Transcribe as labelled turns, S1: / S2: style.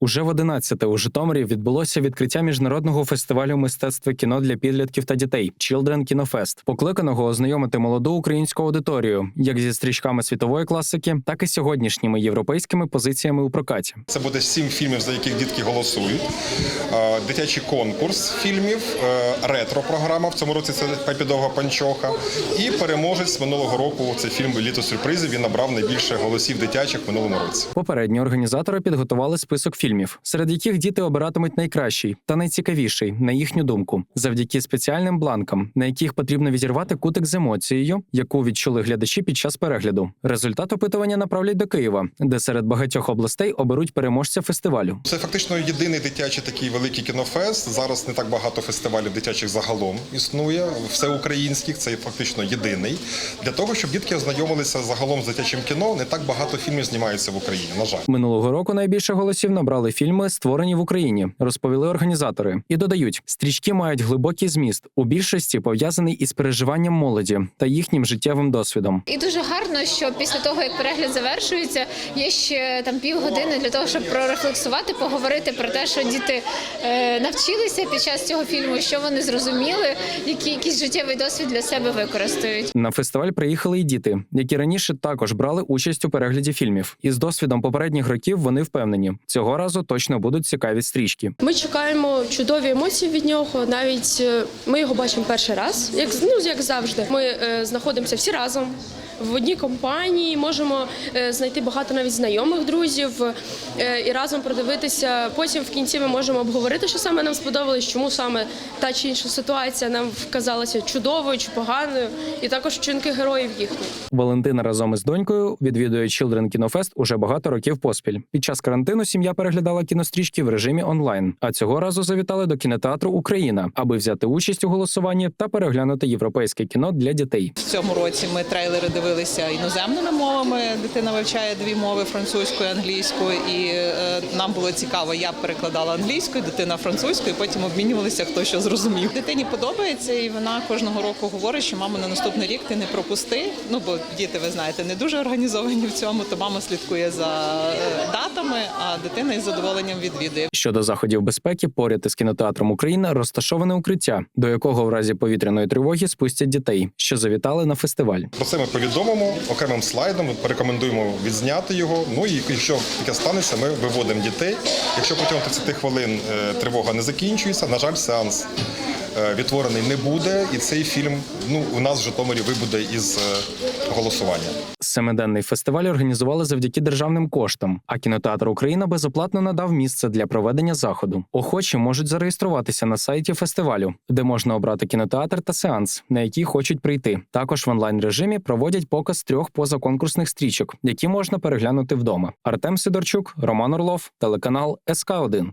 S1: Уже в 11-те у Житомирі відбулося відкриття міжнародного фестивалю мистецтва кіно для підлітків та дітей Children Кінофест, покликаного ознайомити молоду українську аудиторію як зі стрічками світової класики, так і сьогоднішніми європейськими позиціями у прокаті.
S2: Це буде сім фільмів, за яких дітки голосують. Дитячий конкурс фільмів, е, ретро-програма. В цьому році це Пепідова Панчоха. І переможець минулого року це фільм Літо сюрпризів. Він набрав найбільше голосів дитячих минулому році.
S1: Попередні організатори підготували список фільмів, серед яких діти обиратимуть найкращий та найцікавіший, на їхню думку, завдяки спеціальним бланкам, на яких потрібно відірвати кутик з емоцією, яку відчули глядачі під час перегляду. Результат опитування направлять до Києва, де серед багатьох областей оберуть переможця фестивалю.
S2: Це фактично єдиний дитячий такий великий кінофест. Зараз не так багато фестивалів дитячих загалом існує. Всеукраїнських це фактично єдиний. Для того, щоб дітки ознайомилися загалом з дитячим кіно, не так багато фільмів знімається в Україні. На жаль.
S1: Минулого року найбільше голосів набрали фільми, створені в Україні, розповіли організатори. І додають, стрічки мають глибокий зміст, у більшості пов'язаний із переживанням молоді та їхнім життєвим досвідом.
S3: І дуже гарно, що після того, як перегляд завершується, є ще там півгодини для того, щоб прорефлексувати, поговорити про те, що діти е, навчилися під час цього фільму, що вони зрозуміли, який якийсь життєвий досвід для себе використають.
S1: На фестиваль приїхали й діти, які раніше також брали участь у перегляді фільмів. І з досвідом попередніх років вони впевнені, цього разу точно будуть цікаві стрічки.
S4: Ми чекаємо чудові емоції від нього. Навіть е, ми його бачимо перший раз, як ну як завжди. Ми е, знаходимося всі разом. В одній компанії можемо е, знайти багато навіть знайомих друзів е, і разом продивитися. Потім в кінці ми можемо обговорити, що саме нам сподобалось, чому саме та чи інша ситуація нам вказалася чудовою чи поганою, і також вчинки героїв їхніх.
S1: Валентина разом із донькою відвідує Children Кінофест уже багато років поспіль. Під час карантину сім'я переглядала кінострічки в режимі онлайн. А цього разу завітали до кінотеатру Україна, аби взяти участь у голосуванні та переглянути європейське кіно для дітей.
S5: В цьому році ми трейлери дивилися іноземними мовами. Дитина вивчає дві мови французьку і англійську. І е, нам було цікаво, я перекладала англійською, дитина французькою. Потім обмінювалися, хто що зрозумів. Дитині подобається, і вона кожного року говорить, що мама на наступний рік ти не пропусти. Ну бо діти, ви знаєте, не дуже організовані в цьому. То мама слідкує за е, датами, а дитина із задоволенням відвідує.
S1: Щодо заходів безпеки, поряд із кінотеатром Україна розташоване укриття, до якого в разі повітряної тривоги спустять дітей, що завітали на фестиваль.
S2: Про це ми повідомимо окремим слайдом. рекомендуємо відзняти його. Ну і якщо таке станеться, ми виводимо дітей. Якщо протягом 30 хвилин е, тривога не закінчується, на жаль, сеанс відтворений не буде, і цей фільм ну у нас в Житомирі вибуде із е, голосування.
S1: Семиденний фестиваль організували завдяки державним коштам. А кінотеатр Україна безоплатно надав місце для проведення заходу. Охочі можуть зареєструватися на сайті фестивалю, де можна обрати кінотеатр та сеанс, на який хочуть прийти. Також в онлайн режимі проводять показ трьох позаконкурсних стрічок, які можна переглянути вдома. Артем Сидорчук, Роман Орлов, телеканал СК 1